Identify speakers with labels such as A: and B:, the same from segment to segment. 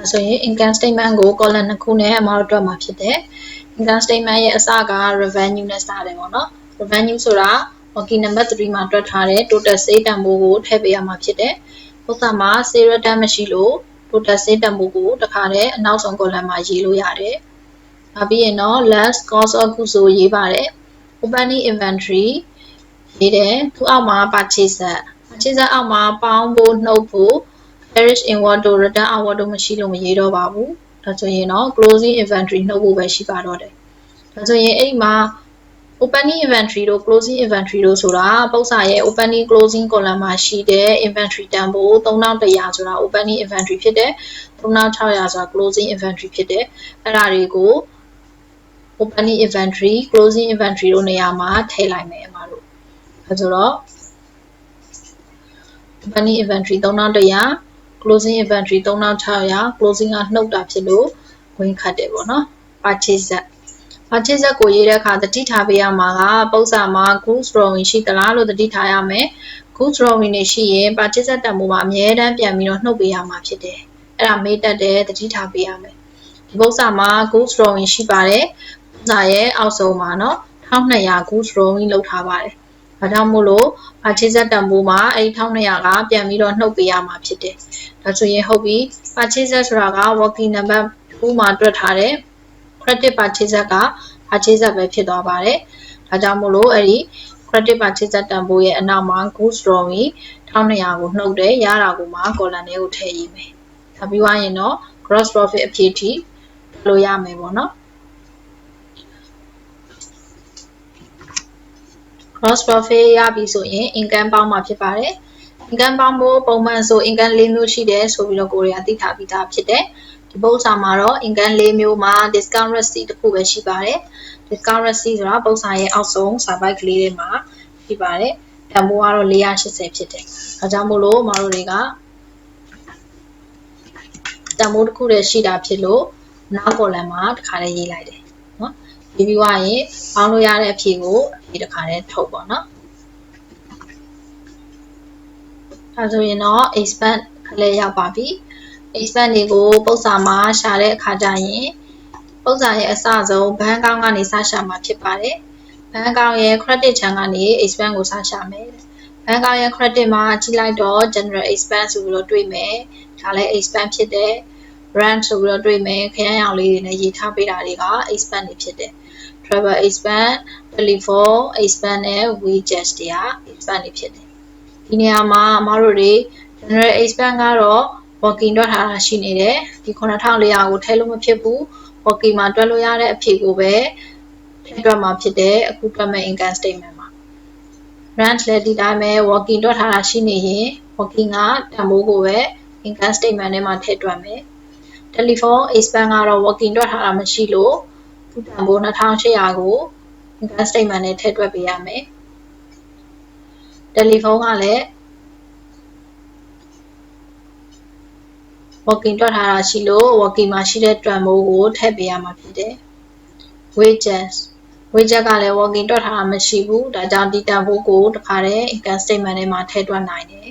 A: ဒါဆိုရင် income statement ကို column နှစ်ခုနဲ့အမတို့တွက်မှာဖြစ်တယ် income statement ရဲ့အစက revenue နဲ့စတယ်ပေါ့နော် revenue ဆိုတာ working number 3မှာတွက်ထားတဲ့ total sale တန်ဖိုးကိုထည့်ပေးရမှာဖြစ်တယ်ဥစ္စာမှာ sale return မရှိလို့ total sale တန်ဖိုးကိုတခါတည်းအနောက်ဆုံး column မှာရေးလို့ရတယ်နောက်ပြီးရင်တော့ less cost of goods ကိုရေးပါတယ် opening inventory ရေးတယ်သူအောက်မှာ purchaser purchaser အောက်မှာပေါင်းဖို့နှုတ်ဖို့ perish inward တို့ return outward တို့မရှိလို့မရေးတော့ပါဘူးဒါဆိုရင်တော့ closing inventory နှုတ်ဖို့ပဲရှိပါတော့တယ်ဒါဆိုရင်အဲ့ဒီမှာ opening inventory တို့ closing inventory တို့ဆိုတာပု္ပ္ပစာရဲ့ opening closing column မှာရှိတဲ့ inventory တန်ဖိုး3100ဆိုတာ opening inventory ဖြစ်တယ်3600ဆိုတာ closing inventory ဖြစ်တယ်အဲ့ဒါတွေကို opening inventory closing inventory တို့နေရာမှာထည့်လိုက်မယ်အမတို့အဲဆိုတော့ opening inventory 3100 closing inventory 3600 closing ကနှုတ်တာဖြစ်လို့ဝင်ခတ်တယ်ပေါ့နော် purchase set purchase set ကိုရေးတဲ့အခါတတိထားပေးရမှာကပု္ပ္ပစာမှာ goods drawing ရှိသလားလို့တတိထားရမယ် goods drawing နေရှိရင် purchase set တန်ဖိုးမှာအမြဲတမ်းပြန်ပြီးတော့နှုတ်ပေးရမှာဖြစ်တယ်အဲ့ဒါမေးတတ်တယ်တတိထားပေးရမယ်ဒီပု္ပ္ပစာမှာ goods drawing ရှိပါတယ်ပု္ပ္ပစာရဲ့အောက်ဆုံးမှာเนาะ1200 goods drawing လုပ်ထားပါတယ်။ ဒါကြောင့်မို့လို့ purchase တန်ဖိုးမှာအဲ့1200ကပြန်ပြီးတော့နှုတ်ပေးရမှာဖြစ်တယ်။ဒါဆိုရင်ဟုတ်ပြီ purchase ဆိုတာက working number 2မှာတွက်ထားတဲ့ credit purchase က purchase ပဲဖြစ်သွားပါတယ်။ဒါကြောင့်မို့လို့အဲ့ဒီ credit purchase တန်ဖိုးရဲ့အနောက်မှာ goods drawing 1200ကိုနှုတ်တယ်ရတာကိုမှ column ထဲကိုထည့်ရေးမယ်။ဒါပြီးွားရင်တော့ gross profit အဖြစ်ထိလို့ရမယ်ပေါ့နော်။ gross profit ရပြီဆိုရင် income ပေါင်းမှာဖြစ်ပါတယ် income ပေါင်းဖို့ပုံမှန်ဆို income ၄မျိုးရှိတယ်ဆိုပြီးတော့ကိုရီးယားသိထားပြီးသားဖြစ်တယ်ဒီပု္ပ္ပစာမှာတော့ income ၄မျိုးမှာ discount receipt တစ်ခုပဲရှိပါတယ် discount receipt ဆိုတာပု္ပ္ပစာရဲ့အောက်ဆုံးစာပိုက်ကလေးတွေမှာရှိပါတယ်တန်ဖိုးကတော့480ဖြစ်တယ်ဒါကြောင့်မို့လို့မတို့တွေကတန်ဖိုးတစ်ခုတည်းရှိတာဖြစ်လို့နောက် column မှာတစ်ခါလေးရေးလိုက်တယ်နော်ပြီးပြီးွားရင်ပေါင်းလို့ရတဲ့အဖြေကို အဖြေတစ်ခါတည်းထုတ်ပေါ့နော်ဒါဆိုရင်တော့ expand ခလေးရောက်ပါပြီ expand တွေကိုပု္ပ္ပစာမှာရှာတဲ့အခါကျရင်ပု္ပ္ပစာရဲ့အစဆုံးဘန်းကောင်းကနေစရှာမှာဖြစ်ပါတယ်ဘန်းကောင်းရဲ့ credit ချမ်းကနေ expand ကိုစရှာမယ်ဘန်းကောင်းရဲ့ credit မှာကြည့်လိုက်တော့ general expand ဆိုပြီးတော့တွေ့မယ်ဒါလည်း expand ဖြစ်တယ် brand ဆိုပြီးတော့တွေ့မယ်ခရမ်းရောင်လေးတွေနဲ့ရေးထားပေးတာတွေက expand တွေဖြစ်တယ် travel expand telephone expand နဲ့ widgets တွေက expand တွေဖြစ်တယ်ဒီနေရာမှာအမတို့တွေ general expand ကတော့ working တွက်ထားတာရှိနေတယ်ဒီ9400ကိုထည့်လို့မဖြစ်ဘူး working မှာတွက်လို့ရတဲ့အဖြေကိုပဲထည့်တွက်မှာဖြစ်တယ်အခုတွက်မဲ့ income statement မှာ branch လည်းဒီတိုင်းပဲ working တွက်ထားတာရှိနေရင် working ကတန်ဖိုးကိုပဲ income statement ထဲမှာထည့်တွက်မယ် telephone expand ကတော့ working တွက်ထားတာမရှိလို့ သူတန်ဖိုး2800ကို income statement နဲ့ထည့်တွက်ပေးရမယ်တယ်လီဖုန်းကလည်း working တွက်ထားတာရှိလို့ working မှာရှိတဲ့တွန်မိုးကိုထည့်ပေးရမှာဖြစ်တယ် wages wages ကလည်း working တွက်ထားတာမရှိဘူးဒါကြောင့်ဒီတန်ဖိုးကိုတခါတည်း income statement ထဲမှာထည့်တွက်နိုင်တယ်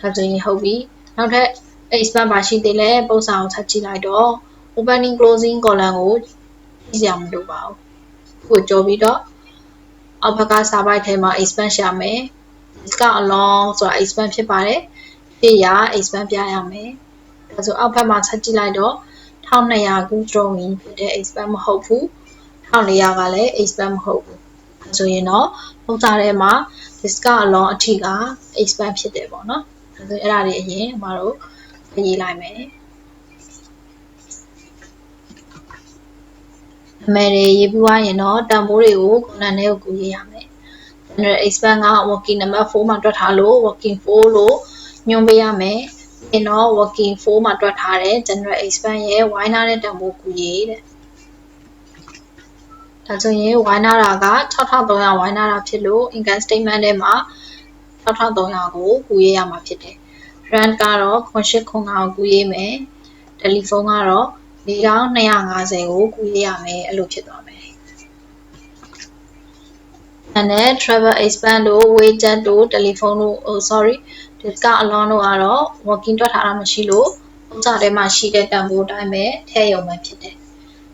A: ဒါဆိုရင်ဟုတ်ပြီနောက်ထပ် expand ပါရှိသေးလဲပုံစံကိုဆက်ကြည့်လိုက်တော့ opening closing column ကို ကြည့်ရမလို့ပါဘူးခုကြောပြီးတော့အောက်ဘက်ကစာပိုက်ထဲမှာ expand ရှာမယ် disk along ဆိုတာ expand ဖြစ်ပါတယ်ပြရ expand ပြရမယ်ဒါဆိုအောက်ဘက်မှာဆက်ကြည့်လိုက်တော့1200ခု drawing ဖြစ်တဲ့ expand မဟုတ်ဘူး1400ကလည်း expand မဟုတ်ဘူးဒါဆိုရင်တော့ပုံစံထဲမှာ disk along အထိက expand ဖြစ်တယ်ပေါ့နော်ဒါဆိုအဲ့ဒါတွေအရင်အမတို့ရေးလိုက်မယ် အမယ်တွေရေးပြီးွားရင်တော့တန်ဖိုးတွေကို column ထဲကိုကူရေးရမယ် general expand က working number 4မှာတွက်ထားလို့ working 4လို့ညွှန်းပေးရမယ်ပြီးတော့ working 4မှာတွက်ထားတဲ့ general expand ရဲ့ y နာတဲ့တန်ဖိုးကူရေးတဲ့ဒါဆိုရင် y နာတာက6300 y နာတာဖြစ်လို့ income statement ထဲမှာ6300ကိုကူရေးရမှာဖြစ်တယ် rent ကတော့98ခွန်ကိုကူရေးမယ် telephone ကတော့ 4250ကိုကူရေးရမယ်အဲ့လိုဖြစ်သွားမယ်။နဲ့ travel expand တို့ wages တို့ telephone တို့ oh sorry discount alone တို့ကတော့ working တွက်ထားတာမရှိလို့ပုံစံထဲမှာရှိတဲ့တန်ဖိုးအတိုင်းပဲထည့်ရုံပဲဖြစ်တယ်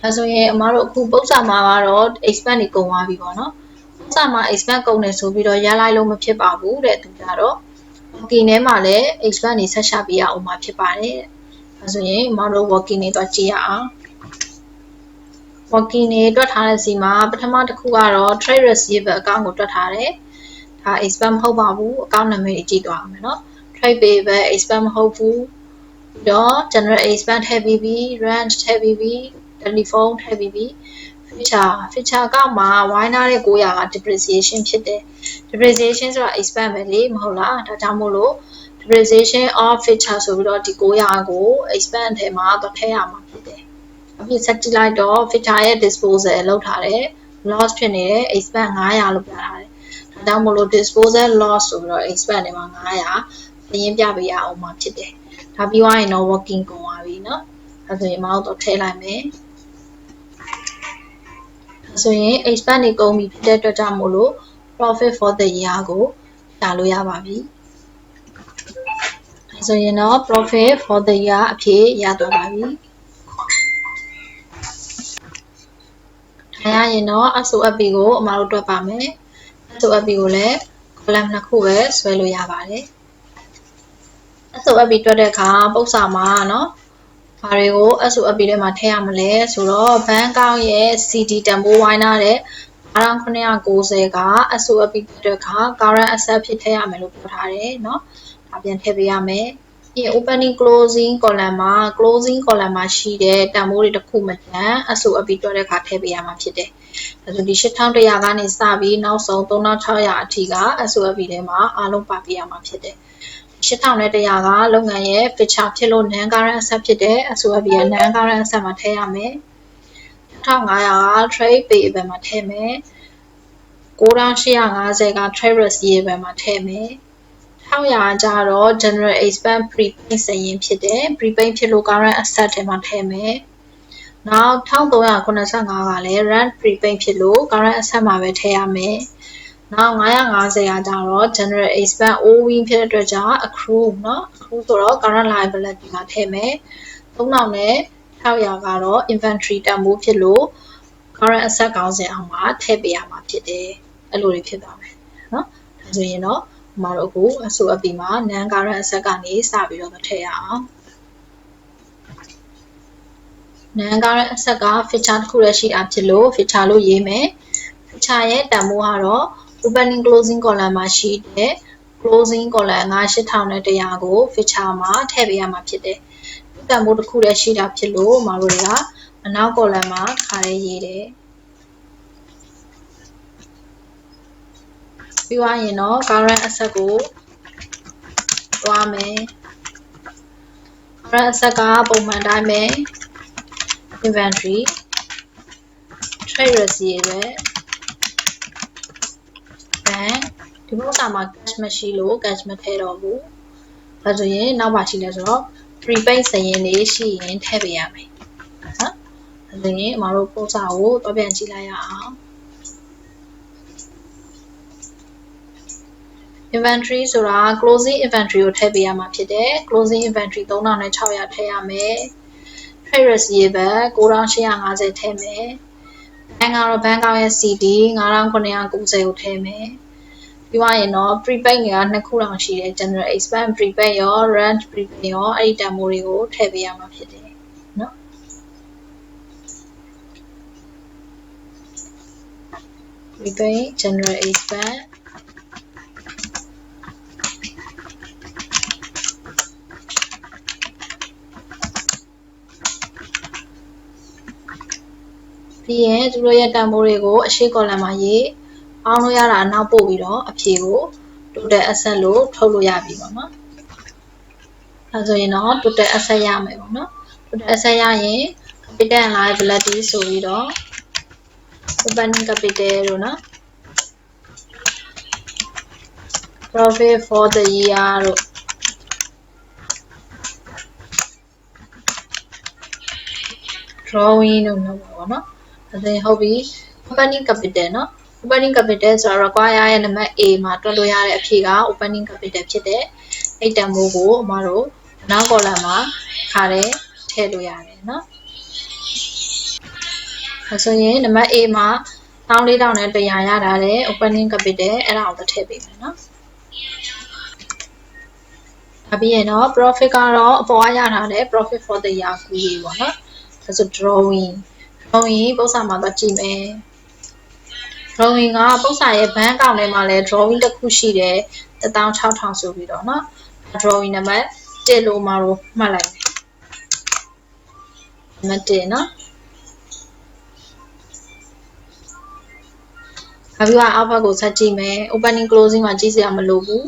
A: ဒါဆိုရင်အမတို့အခုပုံစံမှာကတော့ expand တွေကုန်သွားပြီပေါ့နော်ပုံစံမှာ expand ကုန်တယ်ဆိုပြီးတော့ရလိုက်လို့မဖြစ်ပါဘူးတဲ့သူကတော့ working ထဲမှာလည်း expand တွေဆက်ရှာပေးရအောင်မှာဖြစ်ပါတယ်ဒါ ဆိုရင်အမတို့ working တွေတော့ကြည့်ရအောင် working တွေတွက်ထားတဲ့စီမှာပထမတစ်ခုကတော့ trade receivable account ကိုတွက်ထားတယ်ဒါ expand မဟုတ်ပါဘူး account နာမည်ကြီးကြည့်သွားအောင်မယ်နော် trade payable expand မဟုတ်ဘူးပြီးတော့ general expand ထည့်ပြီးပြီ rent ထည့်ပြီးပြီ telephone ထည့်ပြီးပြီ feature feature ကမှဝိုင်းထားတဲ့900က depreciation ဖြစ်တယ် depreciation ဆိုတာ expand ပဲလေမဟုတ်လားဒါကြောင့်မို့လို့ depreciation of feature ဆိုပြီးတော့ဒီ900ကို expand ထဲမှာတော့ထည့်ရမှာဖြစ်တယ်အခုဆက်ကြည့်လိုက်တော့ feature ရဲ့ disposal လောက်ထားတယ် loss ဖြစ်နေတယ် expand 900လို့ပြထားတယ်ဒါကြောင့်မို့လို့ disposal loss ဆိုပြီးတော့ expand ထဲမှာ900ပြင်ပြပေးရအောင်မှာဖြစ်တယ်ဒါပြီးသွားရင်တော့ working ကုန်သွားပြီเนาะအဲဆိုရင်မအောင်တော့ထည့်လိုက်မယ်ဆိုရင် expand နေကုန်ပြီဖြစ်တဲ့အတွက်ကြောင့်မို့လို့ profit for the year ကိုရှာလို့ရပါပြီ။ ဆိုရင်တော့ profit for the year အဖြစ်ရသွားပါပြီ။ဒါရရင်တော့ SOFP ကိုအမတို့တွက်ပါမယ်။ SOFP ကိုလည်း column နှစ်ခုပဲဆွဲလို့ရပါတယ်။ SOFP တွက်တဲ့အခါပုတ်စာမှာနော်ဘာတွေကို SOFP ထဲမှာထည့်ရမလဲဆိုတော့ဘန်ကောက်ရဲ့ CD တန်ဖိုးဝိုင်းထားတဲ့1990က SOFP တွက်တဲ့အခါ current asset ဖြစ်ထည့်ရမယ်လို့ပြောထားတယ်နော်။ ပြန်ထည့်ပေးရမယ်ပြီး opening closing column မှာ closing column မှာရှိတဲ့တန်ဖိုးတွေတစ်ခုမတန် SOFP တွက်တဲ့အခါထည့်ပေးရမှာဖြစ်တယ်ဒါဆိုဒီ8100ကနေစပြီးနောက်ဆုံး3600အထိက SOFP ထဲမှာအားလုံးပါပေးရမှာဖြစ်တယ်8100ကလုပ်ငန်းရဲ့ feature ဖြစ်လို့ non current asset ဖြစ်တဲ့ SOFP ရဲ့ non current asset မှာထည့်ရမယ်6500က trade payable မှာထည့်မယ်9850က trade receivable မှာထည့်မယ် 600ကျတော့ general expense prepaid စရင်ဖြစ်တယ် prepaid ဖြစ်လို့ current asset ထဲမှာထည့်မယ်နောက်1385ကလည်း rent prepaid ဖြစ်လို့ current asset မှာပဲထည့်ရမယ်နောက်950ရာကြတော့ general expense owing ဖြစ်တဲ့အတွက်ကြောင့် accrue เนาะ accrue ဆိုတော့ current liability မှာထည့်မယ်3000နဲ့600ကတော့ inventory တန်ဖိုးဖြစ်လို့ current asset ကောင်းစဉ်အောင်မှာထည့်ပေးရမှာဖြစ်တယ်အဲ့လိုတွေဖြစ်သွားမယ်เนาะဒါဆိုရင်တော့ မတို့အခု SOP မှာ non current asset ကနေစပြီးတော့ထည့်ရအောင် non current asset က feature တစ်ခုလည်းရှိတာဖြစ်လို့ feature လို့ရေးမယ် feature ရဲ့တန်ဖိုးကတော့ opening closing column မှာရှိတဲ့ closing column က8100ကို feature မှာထည့်ပေးရမှာဖြစ်တယ်တန်ဖိုးတစ်ခုလည်းရှိတာဖြစ်လို့မတို့တွေကအနောက် column မှာခါလေးရေးတယ် ပြီးသွားရင်တော့ current asset ကိုတွားမယ် current asset ကပုံမှန်တိုင်းပဲ inventory trade receivable bank ဒီဘက်စာမှာ cash မရှိလို့ cash မထည့်တော့ဘူးဒါဆိုရင်နောက်ပါရှိလဲဆိုတော့ prepaid စရင်လေးရှိရင်ထည့်ပေးရမယ်နော်ဒါဆိုရင်အမတို့ပို့စာကိုတော့ပြန်ကြည့်လိုက်ရအောင် inventory ဆိုတာ closing inventory ကိုထည့်ပေးရမှာဖြစ်တယ် closing inventory 3600ထည့်ရမယ် trade receivable 9850ထည့်မယ် bank ကတော့ bank ကောင်းရဲ့ CD 9990ကိုထည့်မယ်ပြီးသွားရင်တော့ prepaid တွေကနှစ်ခုတောင်ရှိတယ် general expense prepaid ရော rent prepaid ရောအဲ့ဒီတန်ဖိုးတွေကိုထည့်ပေးရမှာဖြစ်တယ်နော် prepaid general expense ပြီးရင်သူတို့ရဲ့တန်ဖိုးတွေကိုအရှိ column မှာရေးပေါင်းလို့ရတာနောက်ပို့ပြီးတော့အဖြေကို total asset လို့ထုတ်လို့ရပြီပေါ့နော်အဲဆိုရင်တော့ total asset ရမယ်ပေါ့နော် total asset ရရင် capital and liability ဆိုပြီးတော့ opening capital လို့နော် profit for the year တို့ drawing လို့နော်ပေါ့နော် ဒါဆိုရင်ဟုတ်ပြီ opening capital เนาะ opening capital ဆိုတာ require ရဲ့နံပါတ် A မှာတွက်လို့ရတဲ့အဖြေက opening capital ဖြစ်တဲ့အဲ့တန်မိုးကိုအမတို့ နောက် column မှာခါတယ်ထည့်လို့ရတယ်เนาะအဲဆိုရင်နံပါတ် A မှာ1400နဲ့100ရတာတဲ့ opening capital အဲ့ဒါကိုတစ်ထည့်ပေးမယ်เนาะအပြီးရင်တော့ profit ကတော့အပေါ်ကရတာတဲ့ profit for the year ကူရေးပေါ့နော်ဒါဆို drawing drawing ပုံစံမှာတော့ကြည့်မယ် drawing ကပုံစံရဲ့ bank account ထဲမှာလည်း drawing တစ်ခုရှိတယ်16000ဆိုပြီးတော့เนาะ drawing နံပါတ်1လို့မှာတော့မှတ်လိုက်မယ်နံပါတ်1เนาะနောက်ပြီးတော့အောက်ဘက်ကိုဆက်ကြည့်မယ် opening closing မှာကြည့်စရာမလိုဘူး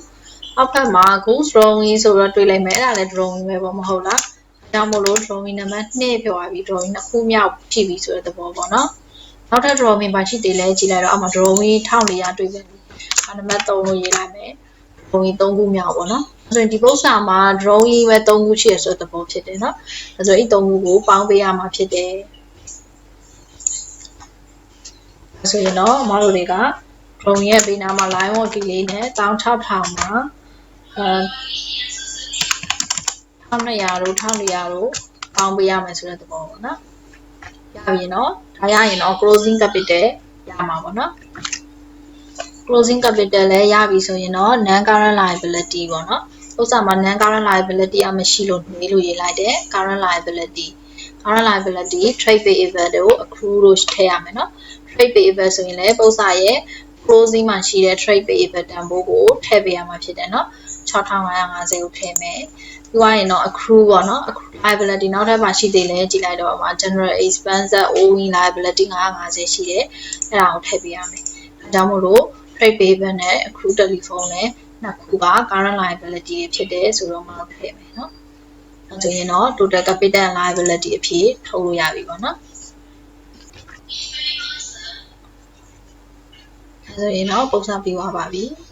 A: အောက်ဘက်မှာ goose drawing ဆိုတော့တွေ့လိုက်မယ်အဲ့ဒါလည်း drawing ပဲပေါ့မဟုတ်လားဒါ ကြောင့်မို့လို့ drawing နံပါတ်2ပြောသွားပြီ drawing နှစ်ခုမြောက်ဖြစ်ပြီဆိုတဲ့သဘောပေါ့နော်နောက်ထပ် drawing ပါရှိသေးလဲကြည့်လိုက်တော့အောက်မှာ drawing 1400တွေ့ပြီအဲ့နံပါတ်3လို့ရေးလိုက်မယ် drawing 3ခုမြောက်ပေါ့နော်ဆိုရင်ဒီပု္ပ္ပာမှာ drawing ပဲ3ခုရှိရဆိုတဲ့သဘောဖြစ်တယ်နော်အဲဆိုအဲ့3ခုကိုပေါင်းပေးရမှာဖြစ်တယ်ဆိုရင်တော့အမတို့တွေက drawing ရဲ့ဘေးနားမှာ line work လေးနဲ့16000မှာအဲ 1200တို့1400တို့ပေါင်းပေးရမယ်ဆိုတဲ့သဘောပေါ့နော်ရပြီနော်ဒါရရင်တော့ closing capital ရမှာပေါ့နော် closing capital လည်းရပြီဆိုရင်တော့ non current liability ပေါ့နော်ဥစ္စာမှာ non current liability အမရှိလို့နေလို့ရေးလိုက်တယ် current liability current liability trade payable တို့ accrue တို့ထည့်ရမယ်နော် trade payable ဆိုရင်လည်းပု္ပ္ပာရဲ့ closing မှာရှိတဲ့ trade payable တန်ဖိုးကိုထည့်ပေးရမှာဖြစ်တယ်နော်6550ကိုထည့်မယ် ပြီးသွားရင်တော့ accrue ပေါ့နော် accrue liability နောက်ထပ်မှာရှိသေးလဲကြည့်လိုက်တော့မှာ general expense owing liability 950ရှိတယ်အဲ့ဒါကိုထည့်ပေးရမယ်ဒါကြောင့်မို့လို့ trade payable နဲ့ accrue telephone နဲ့နှစ်ခုက current liability တွေဖြစ်တယ်ဆိုတော့မအောင်ထည့်မယ်နော်အဲဆိုရင်တော့ total capital and liability အဖြစ်ထုတ်လို့ရပြီပေါ့နော်အဲဆိုရင်တော့ပုံစံပြီးသွားပါပြီ။